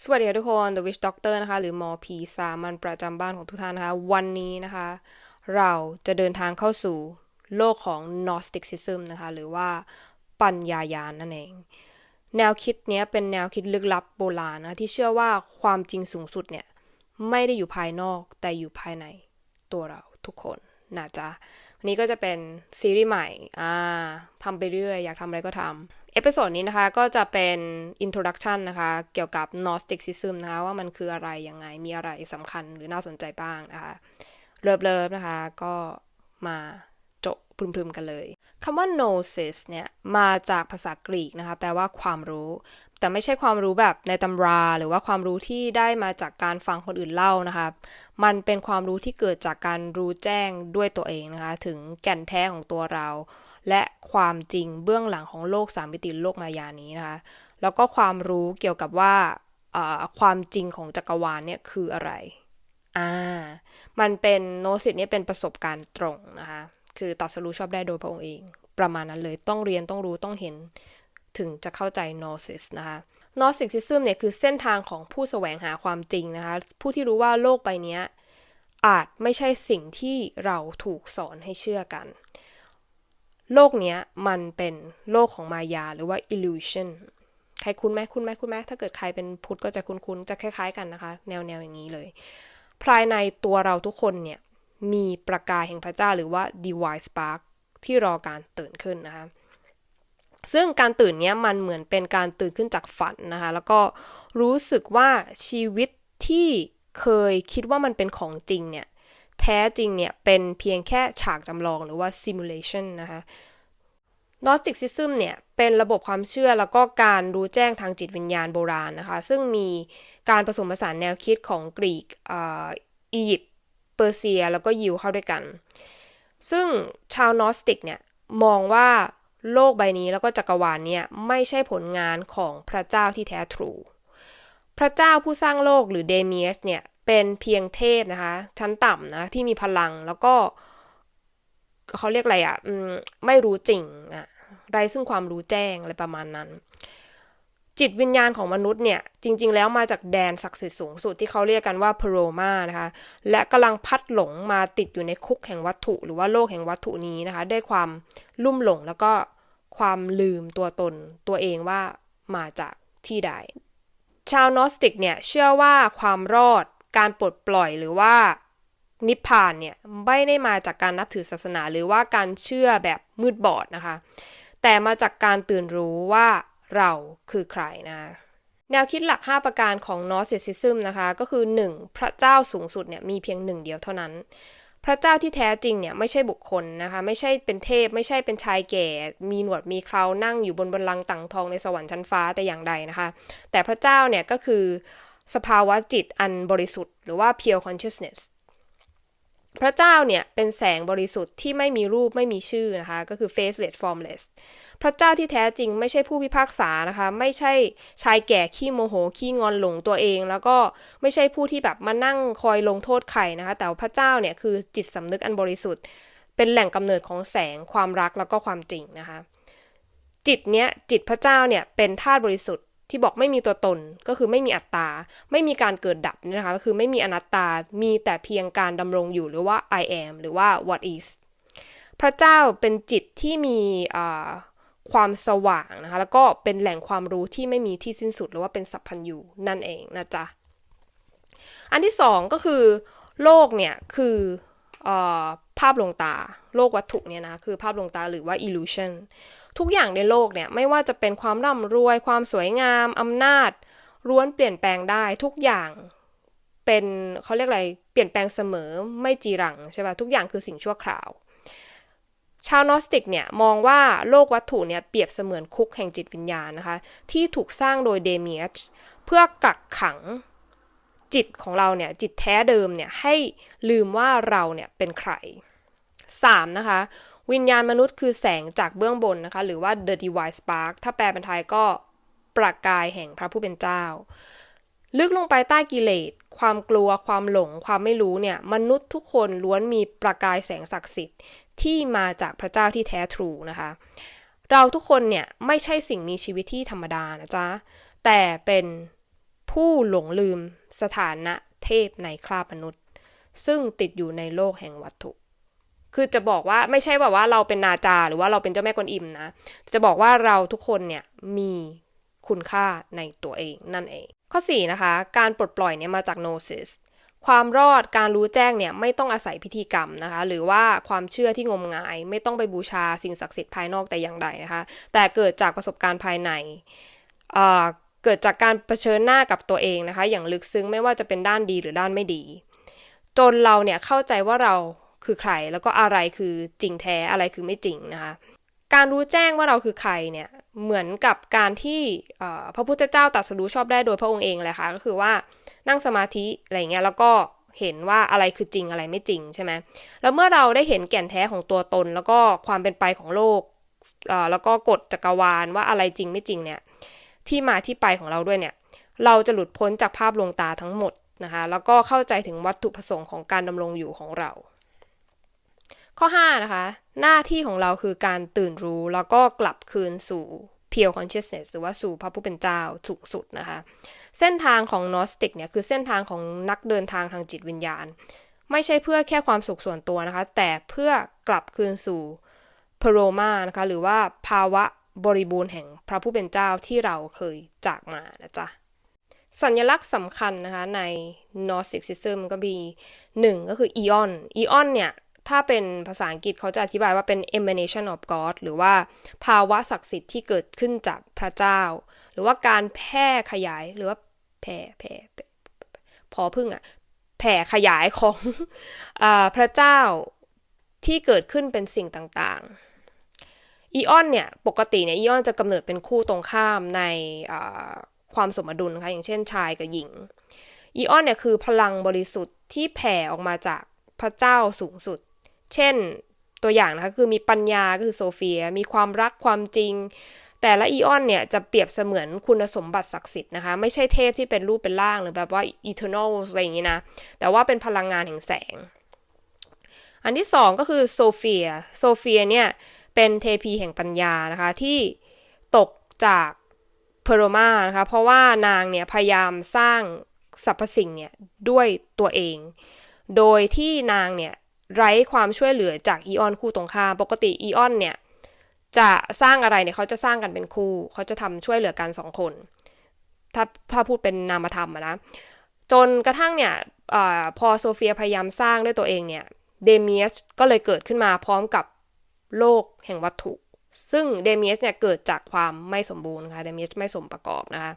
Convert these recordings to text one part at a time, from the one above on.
สวัสดีค่ะทุกคน The Witch Doctor นะคะ หรือหมอผีสามัญประจำบ้านของทุกท่านนะคะ วันนี้นะคะ เราจะเดินทางเข้าสู่โลกของ Gnosticism นะคะ หรือว่าปัญญายาณนั่นเอง แนวคิดเนี้ยเป็นแนวคิดลึกลับโบราณนะ ที่เชื่อว่าความจริงสูงสุดเนี่ย ไม่ได้อยู่ภายนอกแต่อยู่ภายในตัวเราทุกคนนะจ๊ะวันนี้ก็จะเป็นซีรีส์ใหม่อ่าทำไปเรื่อยอยากทำอะไรก็ทำ เอพิโซดนี้นะคะก็จะเป็น introduction นะคะ เกี่ยวกับ Gnosticism นะคะ ว่ามันคืออะไรยังไงมีอะไรสำคัญหรือน่าสนใจบ้างนะคะ เลิฟเลิฟนะคะ ก็มาโจะพึมๆกันเลยคำว่า gnosis เนี่ย มาจากภาษากรีกนะคะ แปลว่าความรู้ แต่ไม่ใช่ความรู้แบบในตำรา หรือว่าความรู้ที่ได้มาจากการฟังคนอื่นเล่านะคะ มันเป็นความรู้ที่เกิดจากการรู้แจ้งด้วยตัวเองนะคะ ถึงแก่นแท้ของตัวเรา และความจริงเบื้องหลังของโลกสามมิติโลกมายานี้นะคะ แล้วก็ความรู้เกี่ยวกับว่าความจริงของจักรวาลเนี่ยคืออะไร อ่า มันเป็นโนสิตเนี่ยเป็นประสบการณ์ตรงนะคะ คือตัดสรู้ชอบได้โดยพระองค์เอง ประมาณนั้นเลย ต้องเรียนต้องรู้ต้องเห็นถึงจะเข้าใจโนซิสนะคะโนสิกซิซึมเนี่ยคือเส้นทางของผู้แสวงหาความจริงนะคะ ผู้ที่รู้ว่าโลกใบนี้อาจไม่ใช่สิ่งที่เราถูกสอนให้เชื่อกัน โลกเนี้ยมันเป็นโลกของมายาหรือว่า illusion ใครคุ้นไหมคุ้นไหมคุ้นไหมถ้าเกิดใครเป็นพุทธก็จะคุ้นๆจะคล้าย ๆ กันนะคะ แนวแนวอย่างนี้เลย ภายในตัวเราทุกคนเนี่ยมีประกายแห่งพระเจ้าหรือว่า divine spark ที่รอการตื่นขึ้นนะคะซึ่งการตื่นเนี้ยมันเหมือนเป็นการตื่นขึ้นจากฝันนะคะ แล้วก็รู้สึกว่าชีวิตที่เคยคิดว่ามันเป็นของจริงเนี่ย แท้จริงเนี่ยเป็นเพียงแค่ฉากจำลองหรือว่า simulation นะคะ Gnosticism เนี่ยเป็นระบบความเชื่อแล้วก็การรู้แจ้งทางจิตวิญญาณโบราณนะคะ ซึ่งมีการผสมผสานแนวคิดของกรีกอียิปต์เปอร์เซีย แล้วก็ยิวเข้าด้วยกัน ซึ่งชาวนอสติกเนี่ยมองว่าโลกใบนี้แล้วก็จักรวาลเนี่ยไม่ใช่ผลงานของพระเจ้าที่แท้ทรู พระเจ้าผู้สร้างโลกหรือเดเมียสเนี่ย เป็นเพียงเทพนะคะ ชั้นต่ำนะที่มีพลังแล้วก็เขาเรียกอะไรอะ่ะไม่รู้จริงอะไรซึ่งความรู้แจ้งอะไรประมาณนั้น จิตวิญญาณของมนุษย์เนี่ย จริง ๆ แล้วมาจากแดนศักดิ์สิทธิ์สูงสุดที่เขาเรียกกันว่าพโรมานะคะ และกำลังพัดหลงมาติดอยู่ในคุกแห่งวัตถุ หรือว่าโลกแห่งวัตถุนี้นะคะ ด้วยความลุ่มหลงแล้วก็ความลืมตัวตนตัวเองว่ามาจากที่ใดชาวนอสติกเนี่ย เชื่อว่าความรอด การปลดปล่อยหรือว่านิพพานเนี่ยไม่ได้มาจากการนับถือศาสนาหรือว่าการเชื่อแบบมืดบอดนะคะ แต่มาจากการตื่นรู้ว่าเราคือใครนะแนวคิดหลัก 5 ประการของ Gnosticism นะคะ ก็คือ 1. พระเจ้าสูงสุดเนี่ยมีเพียงหนึ่งเดียวเท่านั้น พระเจ้าที่แท้จริงเนี่ยไม่ใช่บุคคลนะคะ ไม่ใช่เป็นเทพ ไม่ใช่เป็นชายแก่ มีหนวดมีเครานั่งอยู่บนบันลังต่างทองในสวรรค์ชั้นฟ้าแต่อย่างใดนะคะ แต่พระเจ้าเนี่ยก็คือ สภาวะจิตอันบริสุทธิ์หรือว่า pure consciousness พระเจ้าเนี่ยเป็นแสงบริสุทธิ์ที่ไม่มีรูปไม่มีชื่อนะคะ ก็คือ faceless formless พระเจ้าที่แท้จริงไม่ใช่ผู้พิพากษานะคะ ไม่ใช่ชายแก่ขี้โมโหขี้งอนหลงตัวเอง แล้วก็ไม่ใช่ผู้ที่แบบมานั่งคอยลงโทษใครนะคะ แต่พระเจ้าเนี่ยคือจิตสำนึกอันบริสุทธิ์ เป็นแหล่งกำเนิดของแสงความรักแล้วก็ความจริงนะคะ จิตเนี้ยจิตพระเจ้าเนี่ยเป็นธาตุบริสุทธิ์ ที่บอกไม่มีตัวตนก็คือไม่มีอัตตา ไม่มีการเกิดดับนะคะก็คือไม่มีอนัตตา มีแต่เพียงการดำรงอยู่หรือว่า I am หรือว่า what is พระเจ้าเป็นจิตที่มีความสว่างนะคะแล้วก็เป็นแหล่งความรู้ที่ไม่มีที่สิ้นสุดหรือว่าเป็นสัพพัญญูนั่นเองนะจ๊ะอันที่สองก็คือโลกเนี่ยคืออภาพลวงตา โลกวัตถุเนี่ยนะคือภาพลวงตาหรือว่า illusion ทุกอย่างในโลกเนี่ยไม่ว่าจะเป็นความร่ำรวย ความสวยงามอำนาจร้วนเปลี่ยนแปลงได้ทุกอย่างเป็นเขาเรียกอะไรเปลี่ยนแปลงเสมอไม่จีรังใช่ป่ะทุกอย่างคือสิ่งชั่วคราว ชาวนอสติกเนี่ยมองว่าโลกวัตถุเนี่ยเปรียบเสมือนคุกแห่งจิตวิญญาณนะคะที่ถูกสร้างโดยเดเมียชเพื่อกักขังจิตของเราเนี่ยจิตแท้เดิมเนี่ยให้ลืมว่าเราเนี่ยเป็นใคร 3. นะคะ วิญญาณมนุษย์คือแสงจากเบื้องบนนะคะ หรือว่า the divine spark ถ้าแปลเป็นไทยก็ประกายแห่งพระผู้เป็นเจ้า ลึกลงไปใต้กิเลส ความกลัว ความหลง ความไม่รู้เนี่ย มนุษย์ทุกคนล้วนมีประกายแสงศักดิ์สิทธิ์ที่มาจากพระเจ้าที่แท้ทรูนะคะ เราทุกคนเนี่ยไม่ใช่สิ่งมีชีวิตที่ธรรมดานะจ๊ะ แต่เป็นผู้หลงลืมสถานะเทพในคราบมนุษย์ ซึ่งติดอยู่ในโลกแห่งวัตถุ คือจะบอกว่าไม่ใช่แบบว่าเราเป็นนาจาหรือว่าเราเป็นเจ้าแม่กวนอิมนะ จะบอกว่าเราทุกคนเนี่ยมีคุณค่าในตัวเองนั่นเอง ข้อ 4 นะคะ การปลดปล่อยเนี่ยมาจากโนซิสความรอดการรู้แจ้งเนี่ยไม่ต้องอาศัยพิธีกรรมนะคะ หรือว่าความเชื่อที่งมงาย ไม่ต้องไปบูชาสิ่งศักดิ์สิทธิ์ภายนอกแต่อย่างใดนะคะ แต่เกิดจากประสบการณ์ภายในเเกิดจากการเผชิญหน้ากับตัวเองนะคะ อย่างลึกซึ้งไม่ว่าจะเป็นด้านดีหรือด้านไม่ดี จนเราเนี่ยเข้าใจว่าเรา คือใคร แล้วก็อะไรคือจริงแท้อะไรคือไม่จริงนะคะการรู้แจ้งว่าเราคือใครเนี่ยเหมือนกับการที่พระพุทธเจ้าตรัสรู้ชอบได้โดยพระองค์เองเลยค่ะก็คือว่านั่งสมาธิอะไรเงี้ยแล้วก็เห็นว่าอะไรคือจริงอะไรไม่จริงใช่ไหมแล้วเมื่อเราได้เห็นแก่นแท้ของตัวตน แล้วก็ความเป็นไปของโลกแล้วก็กฎจักรวาลว่าอะไรจริงไม่จริงเนี่ยที่มาที่ไปของเราด้วยเนี่ยเราจะหลุดพ้นจากภาพลวงตาทั้งหมดนะคะแล้วก็เข้าใจถึงวัตถุประสงค์ของการดำรงอยู่ของเรา ข้อ 5 นะคะ หน้าที่ของเราคือการตื่นรู้แล้วก็กลับคืนสู่ pure consciousness หรือว่าสู่พระผู้เป็นเจ้าสูงสุดนะคะ เส้นทางของ Gnostic เนี่ยคือเส้นทางของนักเดินทางทางจิตวิญญาณ ไม่ใช่เพื่อแค่ความสุขส่วนตัวนะคะ แต่เพื่อกลับคืนสู่ p r o m a นะคะหรือว่าภาวะบริบูรณ์แห่งพระผู้เป็นเจ้าที่เราเคยจากมานะจ๊ะสัญลักษณ์สำคัญนะคะใน Gnosticism ก็มี 1 ก็คือ Eon Eon เนี่ย ถ้าเป็นภาษาอังกฤษเขาจะอธิบายว่าเป็น emanation of God หรือว่าภาวะศักดิ์สิทธิ์ที่เกิดขึ้นจากพระเจ้า หรือว่าการแพร่ขยายหรือว่าแผ่แผ่แผ่พอพึ่งอะแผ่ขยายของอพระเจ้าที่เกิดขึ้นเป็นสิ่งต่างๆ อีออนเนี่ย ปกติเนี่ยอีออนจะกำเนิดเป็นคู่ตรงข้ามในความสมดุลนะคะอย่างเช่นชายกับหญิง อีออนเนี่ยคือพลังบริสุทธิ์ที่แผ่ออกมาจากพระเจ้าสูงสุด เช่นตัวอย่างนะคะคือมีปัญญาก็คือโซเฟีย มีความรักความจริง แต่ละอีออนเนี่ยจะเปรียบเสมือนคุณสมบัติศักดิ์สิทธิ์นะคะ ไม่ใช่เทพที่เป็นรูปเป็นร่างหรือแบบว่า eternal อะไรอย่างนี้นะ แต่ว่าเป็นพลังงานแห่งแสง อันที่สองก็คือโซเฟียโซเฟียเนี่ยเป็นเทพีแห่งปัญญานะคะ ที่ตกจากเพโรมานะคะ เพราะว่านางเนี่ยพยายามสร้างสรรพสิ่งเนี่ยด้วยตัวเอง โดยที่นางเนี่ย ไร้ความช่วยเหลือจากอีออนคู่ตรงข้ามปกติอีออนเนี่ยจะสร้างอะไรเนี่ยเขาจะสร้างกันเป็นคู่เขาจะทำช่วยเหลือกันสองคน ถ้าถ้าพูดเป็นนามธรรมนะจนกระทั่งเนี่ยอพอโซเฟียพยายามสร้างด้วยตัวเองเนี่ยเดเมียสก็เลยเกิดขึ้นมาพร้อมกับโลกแห่งวัตถุ ซึ่งเดเมียสเนี่ยเกิดจากความไม่สมบูรณ์ค่ะเดเมียสไม่สมประกอบนะคะ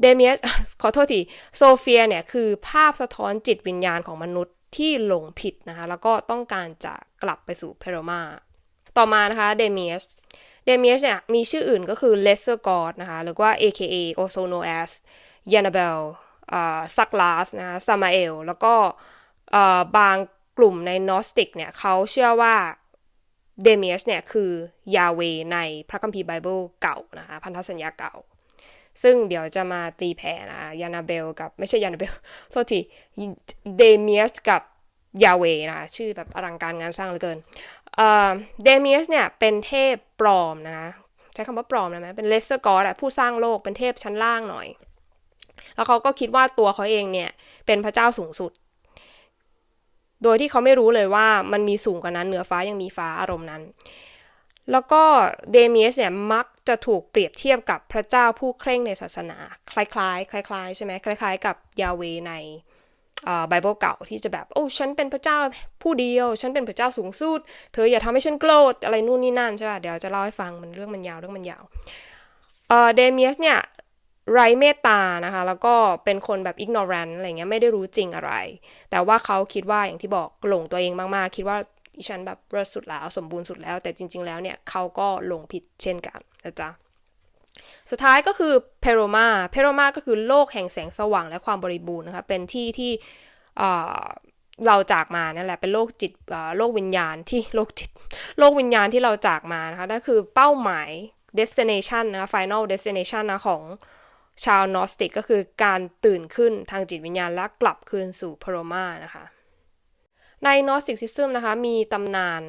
เดเมียสขอโทษทีโซเฟียเนี่ยคือภาพสะท้อนจิตวิญญาณของมนุษย์ ที่หลงผิดนะคะ แล้วก็ต้องการจะกลับไปสู่เพโรมาต่อมานะคะเดเมียสเดเมียสเนี่ยมีชื่ออื่นก็คือ lesser god นะคะ หรือว่า AKA also known as Yanabel ซักลาสนะคะซามาเอล แล้วก็บางกลุ่มในนอสติกเนี่ยเขาเชื่อว่าเดเมียสเนี่ยคือยาเวในพระคัมภีร์ไบเบิลเก่านะคะ พันธสัญญาเก่า ซึ่งเดี๋ยวจะมาตีแผ่นะยานาเบลกับไม่ใช่ยานาเบลโทษทีเดเมียสกับยาเวนะคะชื่อแบบอลังการงานสร้างเหลือเกินเดเมียสเนี่ยเป็นเทพปลอมนะคะใช้คำว่าปลอมนะไหมเป็นเลสเซอร์กอดผู้สร้างโลกเป็นเทพชั้นล่างหน่อย แล้วเขาก็คิดว่าตัวเขาเองเนี่ยเป็นพระเจ้าสูงสุด โดยที่เขาไม่รู้เลยว่ามันมีสูงกว่านั้นเหนือฟ้ายังมีฟ้าอารมณ์นั้น แล้วก็เดเมียสเนี่ยมักจะถูกเปรียบเทียบกับพระเจ้าผู้เคร่งในศาสนา คล้ายๆ คล้ายๆใช่ไหมคล้าย ๆ กับยาเวในไบเบิลเก่าที่จะแบบ โอ้ฉันเป็นพระเจ้าผู้เดียว ฉันเป็นพระเจ้าสูงสุด เธออย่าทำให้ฉันโกรธอะไรนู่นนี่นั่นใช่ป่ะเดี๋ยวจะเล่าให้ฟังมันเรื่องมันยาวเรื่องมันยาวเดเมียสเนี่ยไรเมตตานะคะ แล้วก็เป็นคนแบบ ignorant อะไรเงี้ยไม่ได้รู้จริงอะไร แต่ว่าเขาคิดว่าอย่างที่บอกหลงตัวเองมากๆ คิดว่า ฉันแบบเลิศสุดแล้วสมบูรณ์สุดแล้ว แต่จริง ๆ แล้วเนี่ยเขาก็หลงผิดเช่นกันนะจ๊ะสุดท้ายก็คือเพโรมาเพโรมาก็คือโลกแห่งแสงสว่างและความบริบูรณ์นะคะเป็นที่ที่เราจากมานั่นแหละเป็นโลกจิตโลกวิญญาณที่โลกจิต โลกวิญญาณที่เราจากมานะคะนั่นคือเป้าหมาย destination นะคะ final destination นะของชาวนอสติกก็คือการตื่นขึ้นทางจิตวิญญาณและกลับคืนสู่พโรมานะคะ ในนอสติกซิซึมนะคะมีตำนาน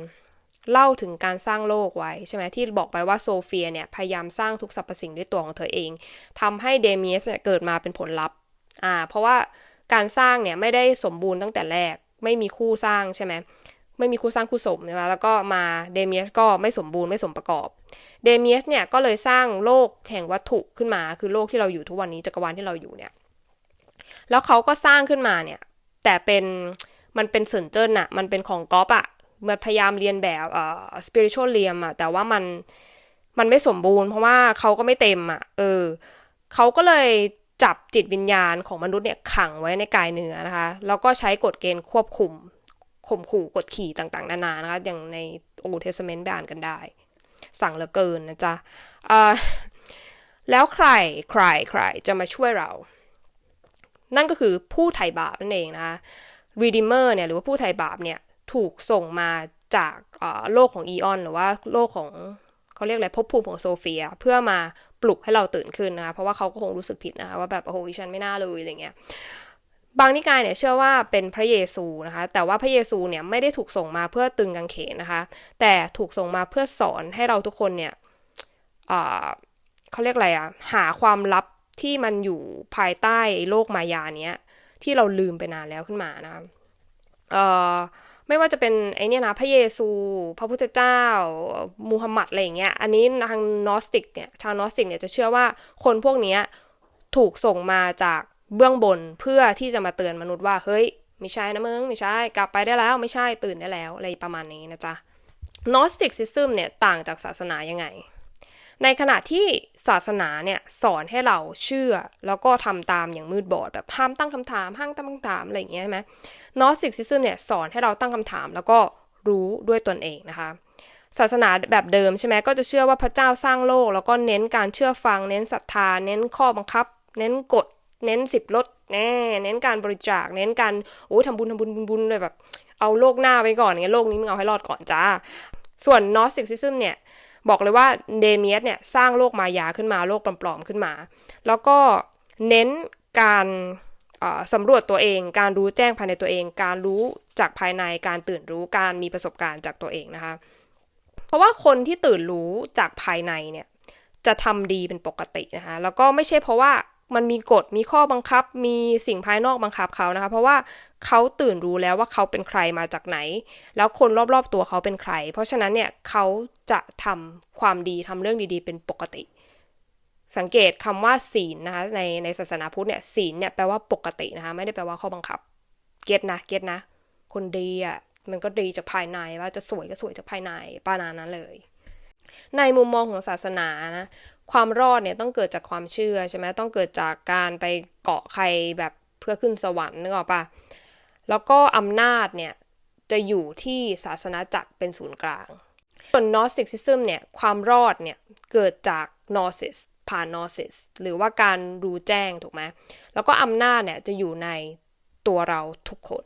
เล่าถึงการสร้างโลกไว้ใช่ไหมที่บอกไปว่าโซเฟียเนี่ยพยายามสร้างทุกสรรพสิ่งด้วยตัวของเธอเองทำให้เดเมียสเนี่ยเกิดมาเป็นผลลัพธ์อ่าเพราะว่าการสร้างเนี่ยไม่ได้สมบูรณ์ตั้งแต่แรก ไม่มีคู่สร้างใช่ไหมไม่มีคู่สร้างคู่สมใช่ไหมแล้วก็มาเดเมียสก็ไม่สมบูรณ์ไม่สมประกอบเดเมียสเนี่ยก็เลยสร้างโลกแห่งวัตถุขึ้นมา คือโลกที่เราอยู่ทุกวันนี้จักรวาลที่เราอยู่เนี่ยแล้วเขาก็สร้างขึ้นมาเนี่ยแต่เป็น มันเป็นเซินเจิ้นอะมันเป็นของก๊อปอะมันพยายามเรียนแบบเอ่อ spiritual เรียมอะแต่ว่ามันมันไม่สมบูรณ์เพราะว่าเขาก็ไม่เต็มอะเออเขาก็เลยจับจิตวิญญาณของมนุษย์เนี่ยขังไว้ในกายเนื้อนะคะ แล้วก็ใช้กฎเกณฑ์ควบคุมข่มขู่กดขี่ต่างๆ นานานะคะ อย่างในโอเทสเมนต์ไปอ่านกันได้ สั่งเหลือเกินนะจ๊ะแล้วใครใครใครจะมาช่วยเรา นั่นก็คือผู้ไถ่บาปนั่นเองนะคะ Redeemer เนี่ยหรือว่าผู้ไถ่บาปเนี่ยถูกส่งมาจากโลกของอีออนหรือว่าโลกของเขาเรียกอะไรภพภูมิของโซเฟียเพื่อมาปลุกให้เราตื่นขึ้นนะคะเพราะว่าเขาก็คงรู้สึกผิดนะคะว่าแบบโอ้โหฉันไม่น่าเลยอะไรเงี้ยบางนิกายเนี่ยเชื่อว่าเป็นพระเยซูนะคะ แต่ว่าพระเยซูเนี่ยไม่ได้ถูกส่งมาเพื่อตึงกางเขนนะคะ แต่ถูกส่งมาเพื่อสอนให้เราทุกคนเนี่ยเขาเรียกอะไรอะหาความลับที่มันอยู่ภายใต้โลกมายาเนี้ย ที่เราลืมไปนานแล้วขึ้นมานะคะไม่ว่าจะเป็นไอเนี่ยนะพระเยซู พระพุทธเจ้ามูฮัมหมัดอะไรอย่างเงี้ยอันนี้ทางนอสติกเนี่ยชาวนอสติกเนี่ยจะเชื่อว่าคนพวกนี้ถูกส่งมาจากเบื้องบนเพื่อที่จะมาเตือนมนุษย์ว่าเฮ้ยไม่ใช่นะมึงไม่ใช่กลับไปได้แล้วไม่ใช่ตื่นได้แล้วอะไรประมาณนี้นะจ๊ะนอสติกซิซึมเนี่ยต่างจากศาสนายังไง ในขณะที่ศาสนาเนี่ยสอนให้เราเชื่อ แล้วก็ทำตามอย่างมืดบอด แบบห้ามตั้งคำถามห้ามตั้งคำถามอะไรอย่างเงี้ยใช่ไหมนอสติกซิซึมเนี่ยสอนให้เราตั้งคำถาม แล้วก็รู้ด้วยตนเองนะคะศาสนาแบบเดิมใช่ไหมก็จะเชื่อว่าพระเจ้าสร้างโลก แล้วก็เน้นการเชื่อฟัง เน้นศรัทธา เน้นข้อบังคับ เน้นกฎ เน้นสิบลดแน่เน้นการบริจาค เน้นการโอ้ทำบุญทำบุญบุญเลยแบบ เอาโลกหน้าไว้ก่อนเงี้ยโลกนี้มึงเอาให้รอดก่อนจ้า ส่วนนอสติกซิซึมเนี่ย บอกเลยว่าเดเมียสเนี่ยสร้างโลกมายาขึ้นมาโลกปลอมๆขึ้นมา แล้วก็เน้นการสำรวจตัวเอง การรู้แจ้งภายในตัวเอง การรู้จากภายในการตื่นรู้การมีประสบการณ์จากตัวเองนะคะ เพราะว่าคนที่ตื่นรู้จากภายในเนี่ยจะทำดีเป็นปกตินะคะแล้วก็ไม่ใช่เพราะว่า มันมีกฎมีข้อบังคับ มีสิ่งภายนอกบังคับเขานะคะ เพราะว่าเขาตื่นรู้แล้วว่าเขาเป็นใครมาจากไหน แล้วคนรอบๆตัวเขาเป็นใคร เพราะฉะนั้นเนี่ยเขาจะทำความดีทำเรื่องดีๆ เป็นปกติ สังเกตคำว่าศีลนะคะในในศาสนาพุทธเนี่ยศีลเนี่ยแปลว่าปกตินะคะไม่ได้แปลว่าข้อบังคับ เก็ตนะเก็ตนะ คนดีอะมันก็ดีจากภายในว่าจะสวยก็สวยจากภายในปานานั้นเลย ในมุมมองของศาสนานะ ความรอดเนี่ยต้องเกิดจากความเชื่อใช่ไหมต้องเกิดจากการไปเกาะใครแบบเพื่อขึ้นสวรรค์นึกออกปะแล้วก็อำนาจเนี่ยจะอยู่ที่ศาสนาจักรเป็นศูนย์กลาง ส่วนนอสติกซิซึมเนี่ยความรอดเนี่ยเกิดจากนอสิสผ่านนอสิสหรือว่าการรู้แจ้งถูกไหมแล้วก็อำนาจเนี่ยจะอยู่ในตัวเราทุกคน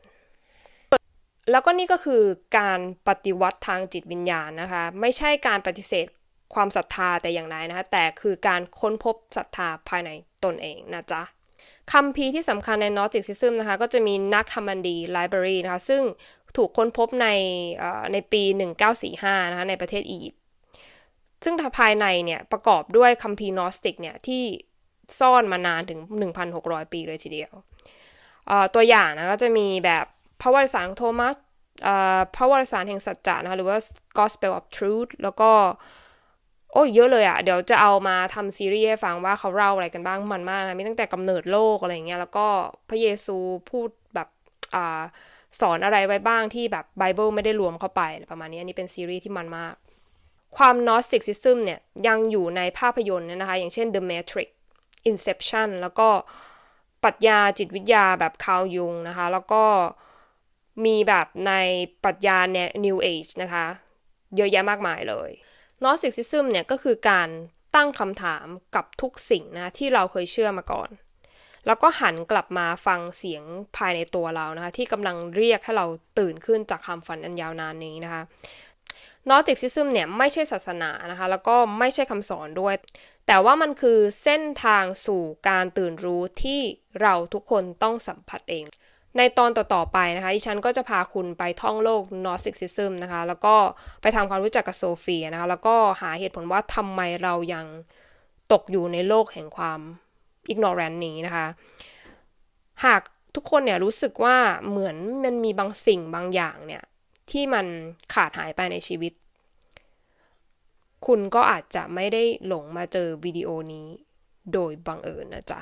แล้วก็นี่ก็คือการปฏิวัติทางจิตวิญญาณนะคะ ไม่ใช่การปฏิเสธ ความศรัทธาแต่อย่างไรนะคะ แต่คือการค้นพบศรัทธาภายในตนเองนะจ๊ะคำพีที่สำคัญใน Gnosticism นะคะ ก็จะมีนักฮัมมันดี Library นะคะ ซึ่งถูกค้นพบในในปี 1945 นะคะ ในประเทศอียิปต์ซึ่งภายในเนี่ยประกอบด้วยคัมภีร์นอสติกเนี่ยที่ซ่อนมานานถึง 1,600 ปีเลยทีเดียว ตัวอย่างนะก็จะมีแบบพระวรสารของโทมัสพระวรสารแห่งสัจจะนะคะหรือว่า Gospel of Truth แล้วก็ โอ้ยเยอะเลยอะ่ะเดี๋ยวจะเอามาทำซีรีส์ให้ฟังว่าเขาเล่าอะไรกันบ้างมันมากนะมีตั้งแต่กำเนิดโลกอะไรเงี้ยแล้วก็พระเยซูพูดแบบอ่าสอนอะไรไว้บ้างที่แบบไบเบิลไม่ได้รวมเข้าไปประมาณนี้อันนี้เป็นซีรีส์ที่มันมาก ความนอสติกซิซึมเนี่ยยังอยู่ในภาพยนตร์นะคะ อย่างเช่น The Matrix Inception แล้วก็ปรัชญาจิตวิทยาแบบคาวยุงนะคะ แล้วก็มีแบบในปรัชญาเนี่ย New Age นะคะ เยอะแยะมากมายเลย นอสติกซิซึมเนี่ยก็คือการตั้งคำถามกับทุกสิ่งนะที่เราเคยเชื่อมาก่อน แล้วก็หันกลับมาฟังเสียงภายในตัวเรานะคะที่กำลังเรียกให้เราตื่นขึ้นจากความฝันอันยาวนานนี้นะคะนอสติกซิซึมเนี่ยไม่ใช่ศาสนานะคะ แล้วก็ไม่ใช่คำสอนด้วย แต่ว่ามันคือเส้นทางสู่การตื่นรู้ที่เราทุกคนต้องสัมผัสเอง ในตอนต่อๆไปนะคะดิฉันก็จะพาคุณไปท่องโลก Gnosticism นะคะ แล้วก็ไปทำความรู้จักกับโซเฟียนะคะ แล้วก็หาเหตุผลว่าทำไมเรายังตกอยู่ในโลกแห่งความ ignorant นี้นะคะ หากทุกคนเนี่ยรู้สึกว่าเหมือนมันมีบางสิ่งบางอย่างเนี่ย ที่มันขาดหายไปในชีวิต คุณก็อาจจะไม่ได้หลงมาเจอวิดีโอนี้โดยบังเอิญนะจ๊ะ